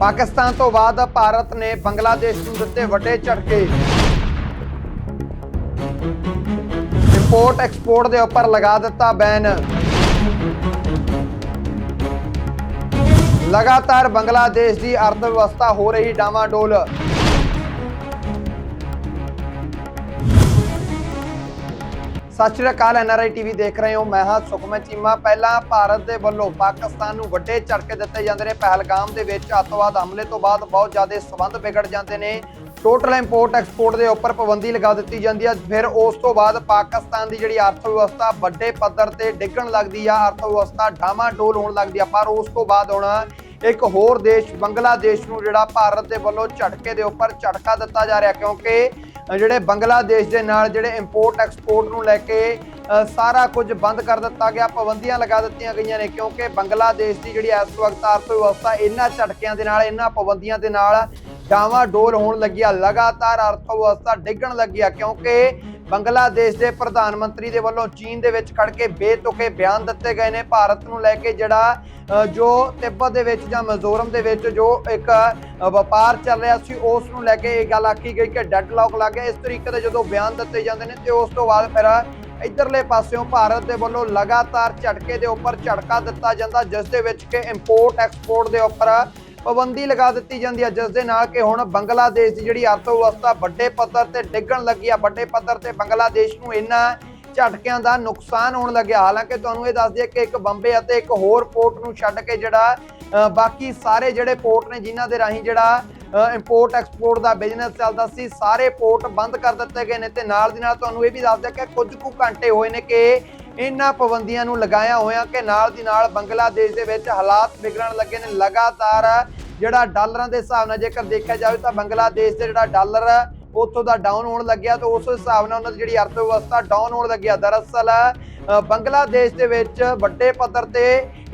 ਪਾਕਿਸਤਾਨ ਤੋਂ ਬਾਅਦ ਭਾਰਤ ਨੇ ਬੰਗਲਾਦੇਸ਼ ਨੂੰ ਦਿੱਤੇ ਵੱਡੇ ਝਟਕੇ। ਇੰਪੋਰਟ ਐਕਸਪੋਰਟ ਦੇ ਉੱਪਰ ਲਗਾ ਦਿੱਤਾ ਬੈਨ ਲਗਾਤਾਰ ਬੰਗਲਾਦੇਸ਼ ਦੀ ਅਰਥ ਵਿਵਸਥਾ ਹੋ ਰਹੀ ਡਾਮਾਡੋਲ ਸਤਿ ਸ਼੍ਰੀ ਅਕਾਲ ਐਨਆਰਆਈ ਟੀਵੀ ਦੇਖ ਰਹੇ ਹੋ। ਮੈਂ ਹਾਂ ਸੁਖਮਨ ਚੀਮਾ। ਪਹਿਲਾਂ ਭਾਰਤ ਦੇ ਵੱਲੋਂ ਪਾਕਿਸਤਾਨ ਨੂੰ ਵੱਡੇ ਝਟਕੇ ਦਿੱਤੇ ਜਾਂਦੇ ਨੇ। ਪਹਿਲਗਾਮ ਦੇ ਵਿੱਚ ਅੱਤਵਾਦ ਹਮਲੇ ਤੋਂ ਬਾਅਦ ਬਹੁਤ ਜ਼ਿਆਦਾ ਸਬੰਧ ਵਿਗੜ ਜਾਂਦੇ ਨੇ। ਟੋਟਲ ਇੰਪੋਰਟ ਐਕਸਪੋਰਟ ਦੇ ਉੱਪਰ ਪਾਬੰਦੀ ਲਗਾ ਦਿੱਤੀ ਜਾਂਦੀ ਹੈ ਫਿਰ ਉਸ ਤੋਂ ਬਾਅਦ ਪਾਕਿਸਤਾਨ ਦੀ ਜਿਹੜੀ ਅਰਥ ਵਿਵਸਥਾ ਵੱਡੇ ਪੱਧਰ ਤੇ ਡਿੱਗਣ ਲੱਗਦੀ ਆ। ਅਰਥ ਵਿਵਸਥਾ ਡਾਮਾਡੋਲ ਹੋਣ ਲੱਗਦੀ ਆ। ਪਰ ਉਸ ਤੋਂ ਬਾਅਦ ਹੁਣ ਇੱਕ ਹੋਰ ਦੇਸ਼, ਬੰਗਲਾਦੇਸ਼ ਨੂੰ ਜਿਹੜਾ ਭਾਰਤ ਦੇ ਵੱਲੋਂ ਝਟਕੇ ਦੇ ਉੱਪਰ ਝਟਕਾ ਦਿੱਤਾ ਜਾ ਰਿਹਾ। ਕਿਉਂਕਿ ਜਿਹੜੇ ਬੰਗਲਾਦੇਸ਼ ਦੇ ਨਾਲ ਜਿਹੜੇ ਇੰਪੋਰਟ ਐਕਸਪੋਰਟ ਨੂੰ ਲੈ ਕੇ ਸਾਰਾ ਕੁਝ ਬੰਦ ਕਰ ਦਿੱਤਾ ਗਿਆ, ਪਾਬੰਦੀਆਂ ਲਗਾ ਦਿੱਤੀਆਂ ਗਈਆਂ ਨੇ, ਕਿਉਂਕਿ ਬੰਗਲਾਦੇਸ਼ ਦੀ ਜਿਹੜੀ ਇਸ ਵਕਤ ਅਰਥ ਵਿਵਸਥਾ ਇਹਨਾਂ ਝਟਕਿਆਂ ਦੇ ਨਾਲ, ਇਹਨਾਂ ਪਾਬੰਦੀਆਂ ਦੇ ਨਾਲ ਡਾਵਾਂ ਡੋਲ ਹੋਣ ਲੱਗਿਆ, ਲਗਾਤਾਰ ਅਰਥ ਵਿਵਸਥਾ ਡਿੱਗਣ ਲੱਗੀ ਆ ਕਿਉਂਕਿ ਬੰਗਲਾਦੇਸ਼ ਦੇ ਪ੍ਰਧਾਨ ਮੰਤਰੀ ਦੇ ਵੱਲੋਂ ਚੀਨ ਦੇ ਵਿੱਚ ਖੜ ਕੇ ਬੇਤੁਕੇ ਬਿਆਨ ਦਿੱਤੇ ਗਏ ਨੇ। ਭਾਰਤ ਨੂੰ ਲੈ ਕੇ ਜਿਹੜਾ ਜੋ ਤਿੱਬਤ ਦੇ ਵਿੱਚ ਜਾਂ ਮਿਜ਼ੋਰਮ ਦੇ ਵਿੱਚ ਜੋ ਇੱਕ ਵਪਾਰ ਚੱਲ ਰਿਹਾ ਸੀ, ਉਸ ਨੂੰ ਲੈ ਕੇ ਇਹ ਗੱਲ ਆਖੀ ਗਈ ਕਿ ਡੈਡਲੌਕ ਲੱਗ ਗਿਆ। ਇਸ ਤਰੀਕੇ ਦੇ ਜਦੋਂ ਬਿਆਨ ਦਿੱਤੇ ਜਾਂਦੇ ਨੇ ਤੇ ਉਸ ਤੋਂ ਬਾਅਦ ਫਿਰ ਇਧਰਲੇ ਪਾਸਿਓਂ ਭਾਰਤ ਦੇ ਵੱਲੋਂ ਲਗਾਤਾਰ ਝਟਕੇ ਦੇ ਉੱਪਰ ਝਟਕਾ ਦਿੱਤਾ ਜਾਂਦਾ, ਜਿਸ ਦੇ ਵਿੱਚ ਕਿ ਇੰਪੋਰਟ ਐਕਸਪੋਰਟ ਦੇ ਉੱਪਰ ਪਾਬੰਦੀ ਲਗਾ ਦਿੱਤੀ ਜਾਂਦੀ ਹੈ ਜਿਸ ਦੇ ਨਾਲ ਕਿ ਹੁਣ ਬੰਗਲਾਦੇਸ਼ ਦੀ ਜਿਹੜੀ ਅਰਥ ਵਿਵਸਥਾ ਵੱਡੇ ਪੱਧਰ ਤੇ ਡਿੱਗਣ ਲੱਗੀ ਆ, ਵੱਡੇ ਪੱਧਰ ਤੇ ਬੰਗਲਾਦੇਸ਼ ਨੂੰ ਇੰਨਾ ਝਟਕਿਆਂ ਦਾ ਨੁਕਸਾਨ ਹੋਣ ਲੱਗਿਆ। ਹਾਲਾਂਕਿ ਤੁਹਾਨੂੰ ਇਹ ਦੱਸ ਦਈਏ ਕਿ ਇੱਕ ਬੰਬੇ ਅਤੇ ਇੱਕ ਹੋਰ ਪੋਰਟ ਨੂੰ ਛੱਡ ਕੇ ਜਿਹੜਾ ਬਾਕੀ ਸਾਰੇ ਜਿਹੜੇ ਪੋਰਟ ਨੇ, ਜਿਨ੍ਹਾਂ ਦੇ ਰਾਹੀਂ ਜਿਹੜਾ ਇੰਪੋਰਟ ਐਕਸਪੋਰਟ ਦਾ ਬਿਜ਼ਨਸ ਚੱਲਦਾ ਸੀ, ਸਾਰੇ ਪੋਰਟ ਬੰਦ ਕਰ ਦਿੱਤੇ ਗਏ ਨੇ ਤੇ ਨਾਲ ਦੀ ਨਾਲ ਤੁਹਾਨੂੰ ਇਹ ਵੀ ਦੱਸ ਦਿਆ ਕਿ ਕੁਝ ਕੁ ਘੰਟੇ ਹੋਏ ਨੇ ਕਿ ਇਹਨਾਂ ਪਾਬੰਦੀਆਂ ਨੂੰ ਲਗਾਇਆ ਹੋਇਆ ਕਿ ਨਾਲ ਦੀ ਨਾਲ ਬੰਗਲਾਦੇਸ਼ ਦੇ ਵਿੱਚ ਹਾਲਾਤ ਵਿਗੜਨ ਲੱਗੇ ਨੇ। ਲਗਾਤਾਰ ਜਿਹੜਾ ਡਾਲਰਾਂ ਦੇ ਹਿਸਾਬ ਨਾਲ ਜੇਕਰ ਦੇਖਿਆ ਜਾਵੇ ਤਾਂ ਬੰਗਲਾਦੇਸ਼ ਦੇ ਜਿਹੜਾ ਡਾਲਰ ਉੱਥੋਂ ਦਾ ਡਾਊਨ ਹੋਣ ਲੱਗਿਆ ਤਾਂ ਉਸ ਹਿਸਾਬ ਨਾਲ ਉਹਨਾਂ ਦੀ ਜਿਹੜੀ ਅਰਥ ਵਿਵਸਥਾ ਡਾਊਨ ਹੋਣ ਲੱਗਿਆ ਦਰਅਸਲ ਬੰਗਲਾਦੇਸ਼ ਦੇ ਵਿੱਚ ਵੱਡੇ ਪੱਧਰ ਤੇ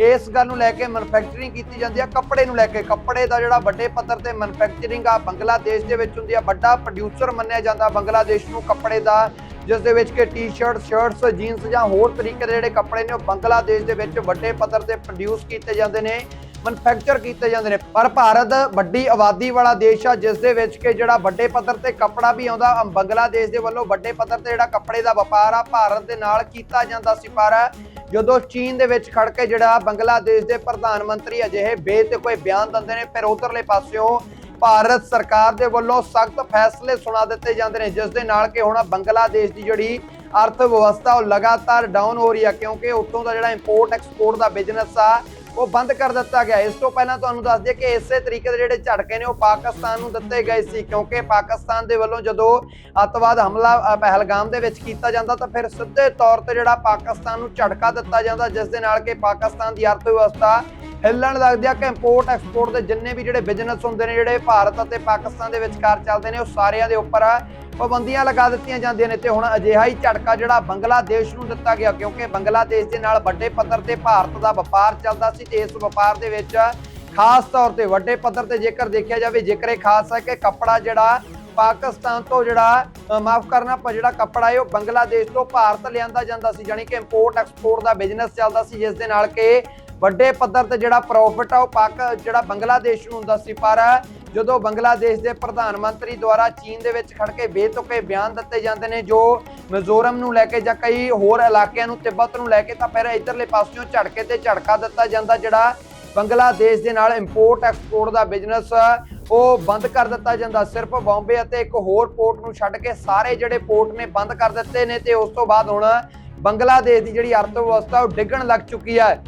ਇਸ ਗੱਲ ਨੂੰ ਲੈ ਕੇ ਮੈਨੂਫੈਕਚਰਿੰਗ ਕੀਤੀ ਜਾਂਦੀ ਆ, ਕੱਪੜੇ ਨੂੰ ਲੈ ਕੇ। ਕੱਪੜੇ ਦਾ ਜਿਹੜਾ ਵੱਡੇ ਪੱਧਰ ਤੇ ਮੈਨੂਫੈਕਚਰਿੰਗ ਆ, ਬੰਗਲਾਦੇਸ਼ ਦੇ ਵਿੱਚ ਹੁੰਦੀ ਆ। ਵੱਡਾ ਪ੍ਰੋਡਿਊਸਰ ਮੰਨਿਆ ਜਾਂਦਾ ਬੰਗਲਾਦੇਸ਼ ਨੂੰ ਕੱਪੜੇ ਦਾ। ਜਿਸ ਦੇ ਵਿੱਚ ਕਿ ਟੀ-ਸ਼ਰਟ ਸ਼ਰਟਸ ਜੀਨਸ ਜਾਂ ਹੋਰ ਤਰੀਕੇ ਦੇ ਜਿਹੜੇ ਕੱਪੜੇ ਨੇ ਉਹ ਬੰਗਲਾਦੇਸ਼ ਦੇ ਵਿੱਚ ਵੱਡੇ ਪੱਧਰ ਤੇ ਪ੍ਰੋਡਿਊਸ ਕੀਤੇ ਜਾਂਦੇ ਨੇ ਮੈਨੂਫੈਕਚਰ ਕੀਤੇ ਜਾਂਦੇ ਨੇ। ਪਰ ਭਾਰਤ ਵੱਡੀ ਆਬਾਦੀ ਵਾਲਾ ਦੇਸ਼ ਆ, ਜਿਸ ਦੇ ਵਿੱਚ ਕਿ ਜਿਹੜਾ ਵੱਡੇ ਪੱਧਰ ਤੇ ਕੱਪੜਾ ਵੀ ਆਉਂਦਾ ਬੰਗਲਾਦੇਸ਼ ਦੇ ਵੱਲੋਂ ਵੱਡੇ ਪੱਧਰ ਤੇ ਜਿਹੜਾ ਕੱਪੜੇ ਦਾ ਵਪਾਰ ਆ, ਭਾਰਤ ਦੇ ਨਾਲ ਕੀਤਾ ਜਾਂਦਾ ਸੀ। ਪਰ ਜਦੋਂ ਚੀਨ ਦੇ ਵਿੱਚ ਖੜ ਕੇ ਜਿਹੜਾ ਬੰਗਲਾਦੇਸ਼ ਦੇ ਪ੍ਰਧਾਨ ਮੰਤਰੀ ਅਜਿਹੇ ਬੇ ਤੇ ਕੋਈ ਬਿਆਨ ਦਿੰਦੇ ਨੇ, ਫਿਰ ਉਧਰਲੇ ਪਾਸਿਓਂ ਭਾਰਤ ਸਰਕਾਰ ਦੇ ਵੱਲੋਂ ਸਖਤ ਫੈਸਲੇ ਸੁਣਾ ਦਿੱਤੇ ਜਾਂਦੇ ਨੇ, ਜਿਸ ਦੇ ਨਾਲ ਕਿ ਹੁਣ ਬੰਗਲਾਦੇਸ਼ ਦੀ ਜਿਹੜੀ ਅਰਥ ਵਿਵਸਥਾ ਉਹ ਲਗਾਤਾਰ ਡਾਊਨ ਹੋ ਰਹੀ ਆ, ਕਿਉਂਕਿ ਉੱਥੋਂ ਦਾ ਜਿਹੜਾ ਇੰਪੋਰਟ ਐਕਸਪੋਰਟ ਦਾ ਬਿਜ਼ਨਸ ਆ, ਉਹ ਬੰਦ ਕਰ ਦਿੱਤਾ ਗਿਆ। ਇਸ ਤੋਂ ਪਹਿਲਾਂ ਤੁਹਾਨੂੰ ਦੱਸ ਦਈਏ ਕਿ ਇਸੇ ਤਰੀਕੇ ਦੇ ਜਿਹੜੇ ਝਟਕੇ ਨੇ, ਉਹ ਪਾਕਿਸਤਾਨ ਨੂੰ ਦਿੱਤੇ ਗਏ ਸੀ, ਕਿਉਂਕਿ ਪਾਕਿਸਤਾਨ ਦੇ ਵੱਲੋਂ ਜਦੋਂ ਅੱਤਵਾਦ ਹਮਲਾ ਪਹਿਲਗਾਮ ਦੇ ਵਿੱਚ ਕੀਤਾ ਜਾਂਦਾ, ਤਾਂ ਫਿਰ ਸਿੱਧੇ ਤੌਰ ਤੇ ਜਿਹੜਾ ਪਾਕਿਸਤਾਨ ਨੂੰ ਝਟਕਾ ਦਿੱਤਾ ਜਾਂਦਾ, ਜਿਸ ਦੇ ਨਾਲ ਕਿ ਪਾਕਿਸਤਾਨ ਦੀ ਅਰਥ ਵਿਵਸਥਾ ਹਿੱਲਣ ਲੱਗਦੇ ਆ ਕਿ ਇੰਪੋਰਟ ਐਕਸਪੋਰਟ ਦੇ ਜਿੰਨੇ ਵੀ ਜਿਹੜੇ ਬਿਜ਼ਨਸ ਹੁੰਦੇ ਨੇ, ਜਿਹੜੇ ਭਾਰਤ ਅਤੇ ਪਾਕਿਸਤਾਨ ਦੇ ਵਿਚਕਾਰ ਚੱਲਦੇ ਨੇ, ਉਹ ਸਾਰਿਆਂ ਦੇ ਉੱਪਰ ਪਾਬੰਦੀਆਂ ਲਗਾ ਦਿੱਤੀਆਂ ਜਾਂਦੀਆਂ ਨੇ। ਤੇ ਹੁਣ ਅਜਿਹਾ ਹੀ ਝਟਕਾ ਜਿਹੜਾ ਬੰਗਲਾਦੇਸ਼ ਨੂੰ ਦਿੱਤਾ ਗਿਆ, ਕਿਉਂਕਿ ਬੰਗਲਾਦੇਸ਼ ਦੇ ਨਾਲ ਵੱਡੇ ਪੱਧਰ ਤੇ ਭਾਰਤ ਦਾ ਵਪਾਰ ਚੱਲਦਾ ਸੀ ਤੇ ਇਸ ਵਪਾਰ ਦੇ ਵਿੱਚ ਖਾਸ ਤੌਰ ਤੇ ਵੱਡੇ ਪੱਧਰ ਤੇ ਜੇਕਰ ਦੇਖਿਆ ਜਾਵੇ, ਜੇਕਰ ਇਹ ਖਾਸ ਹੈ ਕਿ ਕੱਪੜਾ ਜਿਹੜਾ ਪਾਕਿਸਤਾਨ ਤੋਂ ਜਿਹੜਾ ਮਾਫ ਕਰਨਾ ਪਰ ਜਿਹੜਾ ਕੱਪੜਾ ਹੈ, ਉਹ ਬੰਗਲਾਦੇਸ਼ ਤੋਂ ਭਾਰਤ ਲਿਆਂਦਾ ਜਾਂਦਾ ਸੀ ਯਾਨੀ ਕਿ ਇੰਪੋਰਟ ਐਕਸਪੋਰਟ ਦਾ ਬਿਜ਼ਨਸ ਚੱਲਦਾ ਸੀ, ਜਿਸ ਦੇ ਨਾਲ ਕਿ ਵੱਡੇ ਪੱਧਰ ਤੇ ਜਿਹੜਾ ਪ੍ਰੋਫਿਟ ਆ ਉਹ ਪਾਕ, ਜਿਹੜਾ ਬੰਗਲਾਦੇਸ਼ ਨੂੰ ਹੁੰਦਾ ਸੀ ਪਰ ਜਦੋਂ ਬੰਗਲਾਦੇਸ਼ ਦੇ ਪ੍ਰਧਾਨ ਮੰਤਰੀ ਦੁਆਰਾ ਚੀਨ ਦੇ ਵਿੱਚ ਖੜ ਕੇ ਬੇਤੁਕੇ ਬਿਆਨ ਦਿੱਤੇ ਜਾਂਦੇ ਨੇ, ਜੋ ਮਿਜ਼ੋਰਮ ਨੂੰ ਲੈ ਕੇ ਜਾਂ ਕਈ ਹੋਰ ਇਲਾਕਿਆਂ ਨੂੰ, ਤਿੱਬਤ ਨੂੰ ਲੈ ਕੇ ਤਾਂ ਫਿਰ ਇਧਰਲੇ ਪਾਸਿਓਂ ਝੜਕੇ ਤੇ ਝੜਕਾ ਦਿੱਤਾ ਜਾਂਦਾ, ਜਿਹੜਾ ਬੰਗਲਾਦੇਸ਼ ਦੇ ਨਾਲ ਇੰਪੋਰਟ ਐਕਸਪੋਰਟ ਦਾ ਬਿਜ਼ਨਸ ਉਹ ਬੰਦ ਕਰ ਦਿੱਤਾ ਜਾਂਦਾ। ਸਿਰਫ ਬੰਬੇ ਅਤੇ ਇੱਕ ਹੋਰ ਪੋਰਟ ਨੂੰ ਛੱਡ ਕੇ ਸਾਰੇ ਜਿਹੜੇ ਪੋਰਟ ਨੇ ਬੰਦ ਕਰ ਦਿੱਤੇ ਨੇ ਤੇ ਉਸ ਤੋਂ ਬਾਅਦ ਹੁਣ ਬੰਗਲਾਦੇਸ਼ ਦੀ ਜਿਹੜੀ ਅਰਥ ਵਿਵਸਥਾ ਉਹ ਡਿੱਗਣ ਲੱਗ ਚੁੱਕੀ ਹੈ।